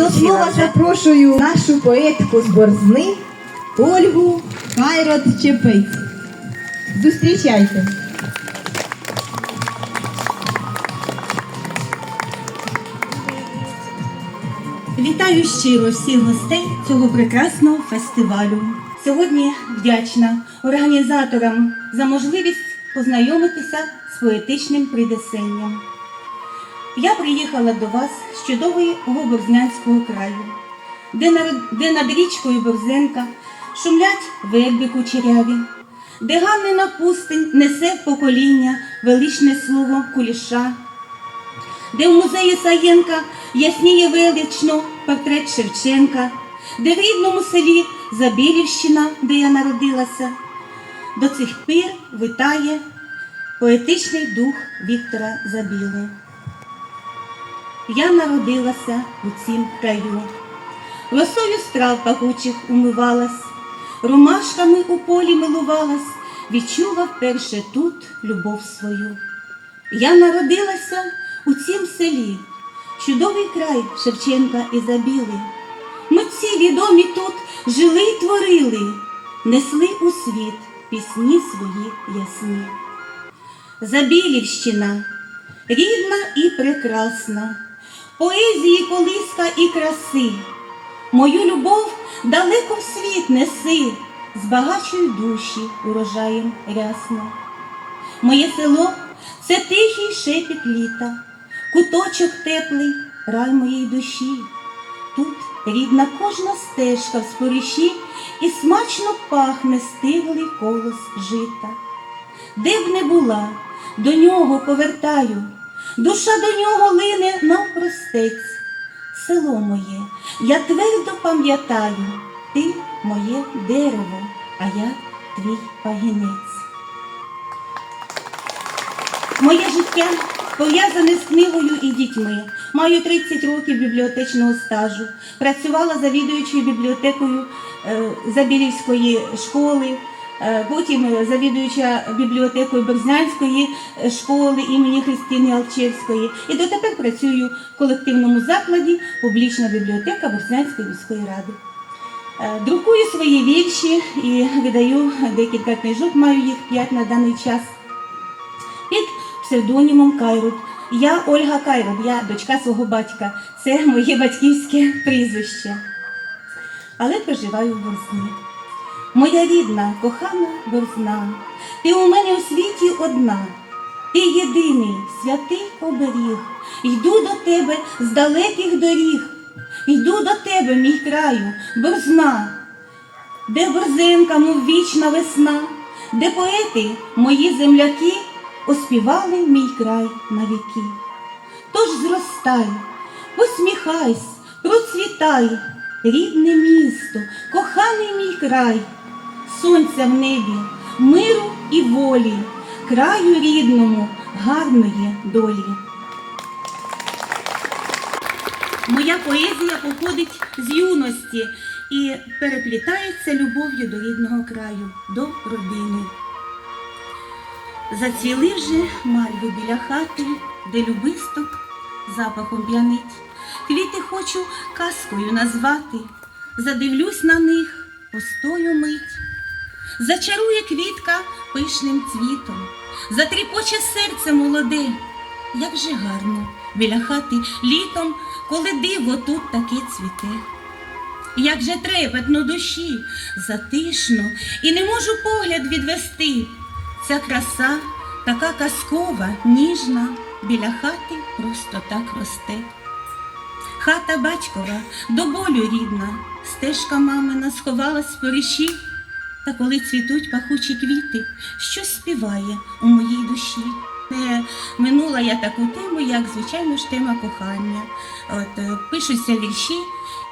До слова запрошую нашу поетку з Борзни Ольгу Кайрот Чепець. Зустрічайте. Вітаю щиро всіх гостей цього прекрасного фестивалю. Сьогодні вдячна організаторам за можливість познайомитися з поетичним придесенням. Я приїхала до вас з чудового Борзнянського краю, де, нар- де над річкою Борзенка шумлять верби кучеряві, де Ганнина пустень несе покоління величне слово куліша, де в музеї Саєнка ясніє велично портрет Шевченка, де в рідному селі Забілівщина, де я народилася, до цих пір витає поетичний дух Віктора Забіли. Я народилася у цім краю, росою страв пахучих умивалась, ромашками у полі милувалась, відчула вперше тут любов свою. Я народилася у цім селі, чудовий край Шевченка і Забіли. Митці відомі тут жили й творили, несли у світ пісні свої ясні. Забілівщина, рідна і прекрасна, поезії колиска і краси. Мою любов далеко в світ неси, збагачуй душі урожаєм рясно. Моє село це тихий шепіт літа, куточок теплий, рай моєї душі. Тут рідна кожна стежка в спориші і смачно пахне стиглий колос жита. Де б не була, до нього повертаю, душа до нього лине навпростець. Село моє, я твердо пам'ятаю, ти моє дерево, а я твій пагінець. Моє життя пов'язане з книгою і дітьми. Маю 30 років бібліотечного стажу. Працювала завідуючою бібліотекою е, Забірівської школи, потім завідуюча бібліотекою Берзнянської е, школи імені Христини Алчевської. І дотепер працюю в колективному закладі публічна бібліотека Берзнянської міської ради. Е, Друкую свої вірші і видаю декілька книжок, маю їх п'ять на даний час під псевдонімом Кайрут. Я Ольга Кайрут, я дочка свого батька. Це моє батьківське прізвище. Але проживаю в Борзні. Моя рідна, кохана Борзна, ти у мене у світі одна. Ти єдиний святий оберіг. Йду до тебе з далеких доріг. Йду до тебе, мій краю, Борзна, де борзенка, мов вічна весна, де поети, мої земляки, оспівали мій край на віки. Тож зростай, посміхайсь, процвітай, рідне місто, коханий мій край, сонця в небі, миру і волі, краю рідному, гарної долі. Моя поезія походить з юності і переплітається любов'ю до рідного краю, до родини. Зацвіли вже мальви біля хати, де любисток запахом п'янить. Квіти хочу казкою назвати, задивлюсь на них, постою мить. Зачарує квітка пишним цвітом, затріпоче серце молоде, як же гарно біля хати літом, коли диво тут таке цвіте. Як же трепетно душі, затишно, і не можу погляд відвести. Ця краса така казкова, ніжна, біля хати просто так росте. Хата батькова до болю рідна, стежка мамина сховалась в поріші, та коли цвітуть пахучі квіти, щось співає у моїй душі. Не минула я таку тему, як звичайно ж тема кохання. От е, пишуться вірші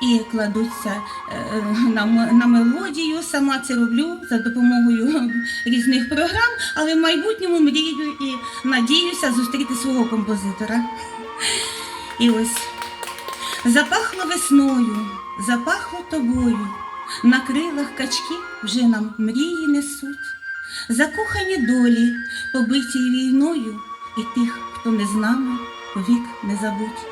і кладуться е, на, на мелодію. Сама це роблю за допомогою різних програм, але в майбутньому мрію і надіюся зустріти свого композитора. І ось запахло весною, запахло тобою. На крилах качки вже нам мрії несуть. Закохані долі, побиті війною, і тих, хто не з нами, повік не забудь.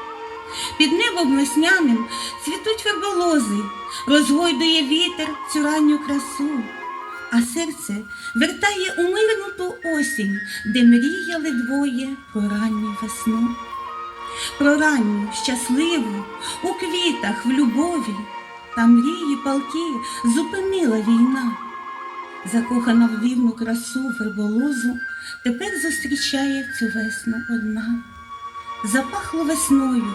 Під небом весняним цвітуть ферболози, розгойдує вітер цю ранню красу, а серце вертає у мирну осінь, де мріяли двоє про ранню весну. Про ранню, щасливу, у квітах, в любові, та мрії палки зупинила війна. Закохана в вірну красу ферболозу, тепер зустрічає цю весну одна. Запахло весною,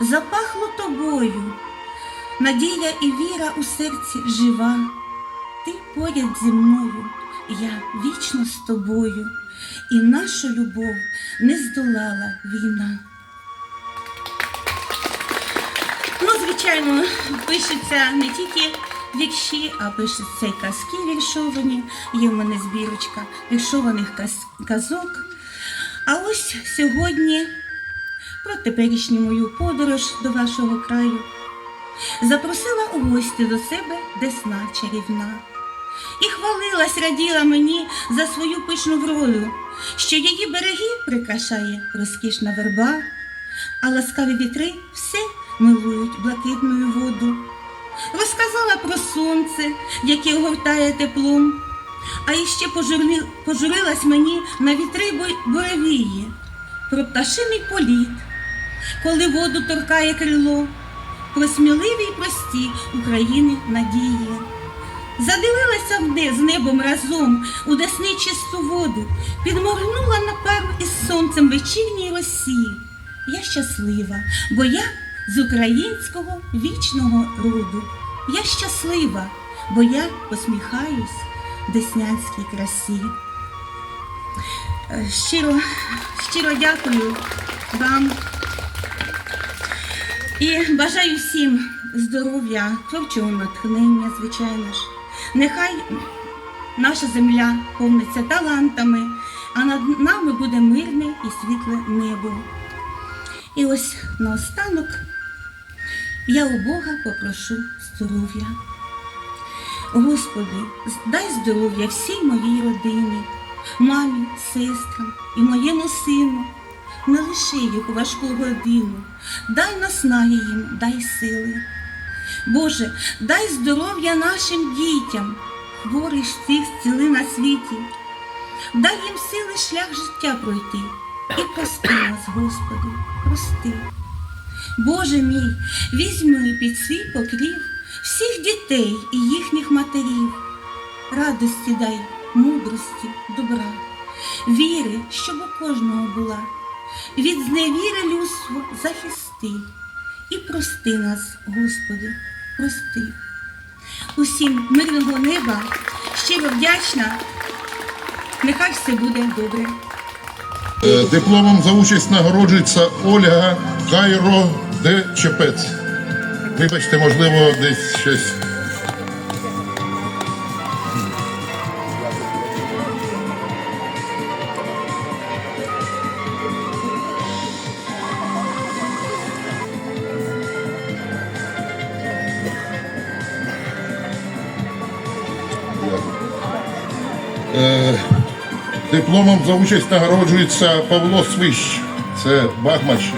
запахло тобою, надія і віра у серці жива. Ти поряд зі мною, я вічно з тобою, і нашу любов не здолала війна. Звичайно, пишуться не тільки вірші, а пишуться й казки віршовані. Є в мене збірочка віршованих казок. А ось сьогодні про теперішню мою подорож до вашого краю запросила у гості до себе десна чарівна. І хвалилась, раділа мені за свою пишну врою, що її береги прикрашає розкішна верба, а ласкаві вітри все милують блакитною воду. Розказала про сонце, яке огортає теплом, а іще пожурли, пожурилась мені на вітри буревії, про пташиний політ, коли воду торкає крило, про сміливі й прості України надії. Задивилася вде з небом разом у десни чисту воду, підморгнула на пару із сонцем вечірній росі. Я щаслива, бо я з українського вічного роду. Я щаслива, бо я посміхаюсь деснянській красі. Е, Щиро, щиро дякую вам і бажаю всім здоров'я, творчого натхнення, звичайно ж. Нехай наша земля повниться талантами, а над нами буде мирне і світле небо. І ось наостанок я у Бога попрошу здоров'я. Господи, дай здоров'я всій моїй родині, мамі, сестрам і моєму сину. Не лиши їх у важку годину, дай наснаги їм, дай сили. Боже, дай здоров'я нашим дітям, хворих всіх зціли на світі. Дай їм сили шлях життя пройти і прости нас, Господи, прости. Боже мій, візьми під свій покрів всіх дітей і їхніх матерів. Радості дай, мудрості, добра, віри, щоб у кожного була. Від зневіри людство захисти і прости нас, Господи, прости. Усім мирного неба, щиро вдячна. Нехай все буде добре. Е, Дипломом за участь нагороджується Ольга Кайро Де Чепець. Вибачте, можливо, десь щось. Дипломом за участь нагороджується Павло Свищ. Це Бахмач.